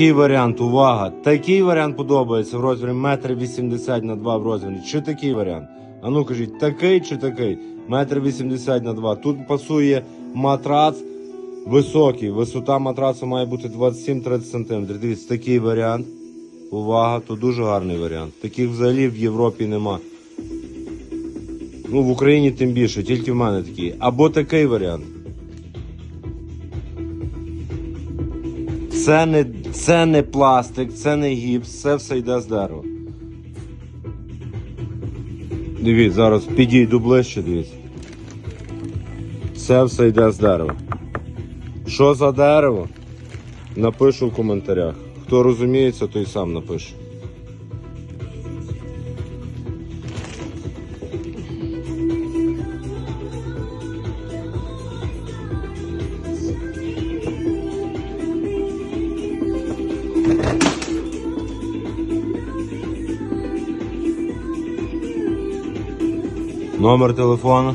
Такий варіант, увага. Такий варіант подобається в розмірі 1,80 м на 2 в розмірі. Чи такий варіант? А ну кажіть, такий чи такий? 1,80 м на 2. Тут пасує матрац високий. Висота матрацу має бути 27-30 см. Дивіться, такий варіант. Увага, то дуже гарний варіант. Таких взагалі в Європі нема. Ну, в Україні тим більше, тільки в мене такі. Або такий варіант. Це не, це не пластик, це не гіпс, це все йде з дерева. Дивіться, зараз підійду ближче, дивіться. Це все йде з дерева. Що за дерево? Напишу в коментарях. Хто розуміється, той сам напише. Номер телефону